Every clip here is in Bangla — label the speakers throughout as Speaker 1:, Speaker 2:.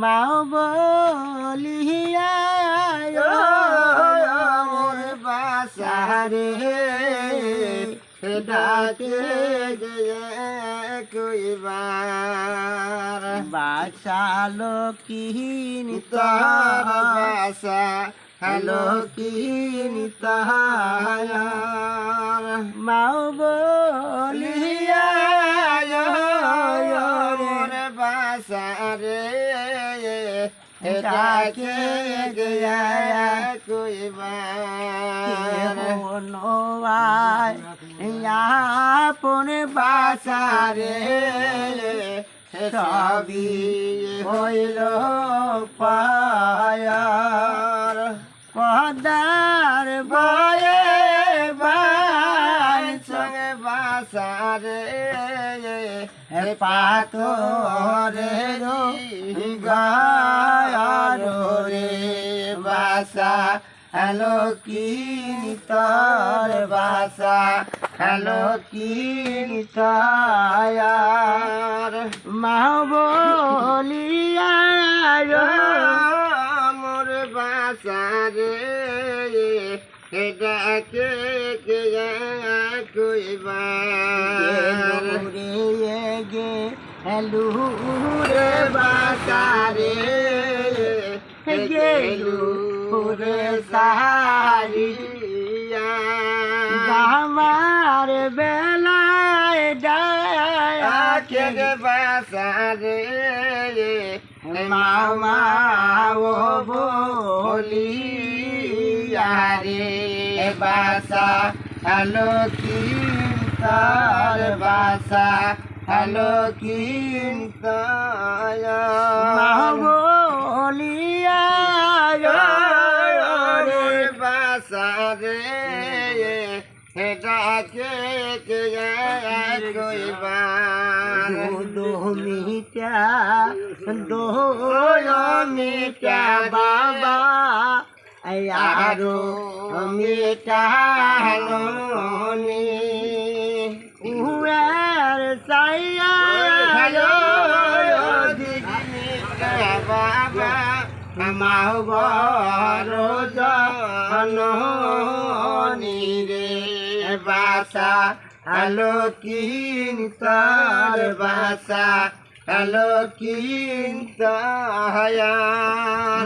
Speaker 1: মাও বলিয়া বাসারে ডাকে কইবার বাসালো কি নিতার বাসা। হ্যালো কি নিতার মাও বলিয়া বাসারে ডাকে গয়া কইবার। আপন বাসারে সবই হইল পায়ার পাতরে গায়ার রে বাসা হ্যালো কি তোর বাসা হ্যালো কি তায়ার মা বলিয়া মোর বাসা রে। ডাকে গে হ্যালো রে বাসা রে গেলু রে সারিয়া। আমার বেলায় ডাকে গে বাসারে মামা ও বলিয়া। রে বাসা হ্যালো কি তার বাসা হ্যালো কি বলিয়া রে বাসারে ডাকে কইবার দো মিটা বাবা। আরও মিটানি উয়ার সাইয়া রে। বাসা হ্যালো কিন্তর বাসা কিন্তয়া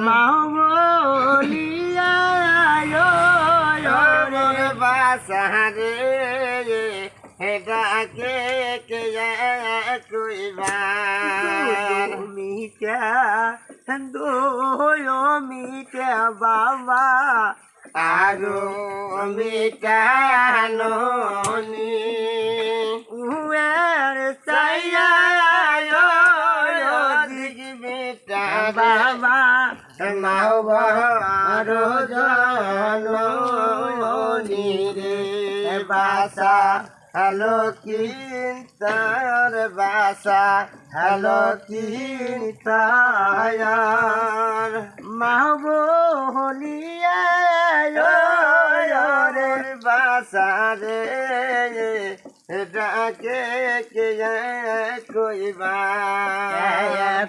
Speaker 1: মাও বলিয়া কইবার মিটা দোয় মিটা বাবা আরও মিটানো উয়ার সাইয়া মিটা বাবা মাও বড় জননী রে বাসা হ্যালো কিন্তর বাসা হ্যালো কিন্তায়ার মাহবো হলিয়া বাসা রে ডাকে কে কইবার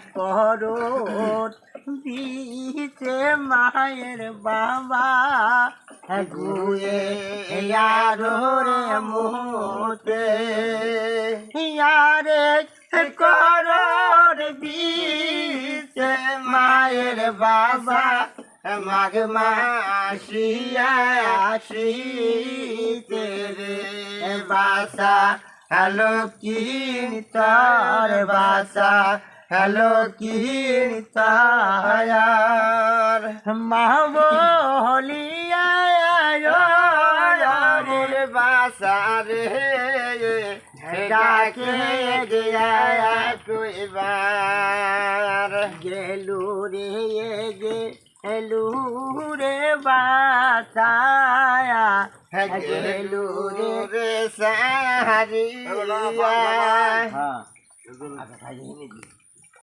Speaker 1: করো দিতে মায়ের বাবা? গুয়ে ইয়ারো রে মোতে। ইয়ারে করোর দিতে মায়ের বাবা। মাঘ মাসিয়া আসিতে রে বাসা। হ্যালো কিন্তর বাসা। হ্যালো কিন্তায়ার মাহবলিয়া রে বাসা রে ডাকে গিয়া কইবার গেলু রে গে হেলু রে বাসায়া গেলু রে সাহারিয়া।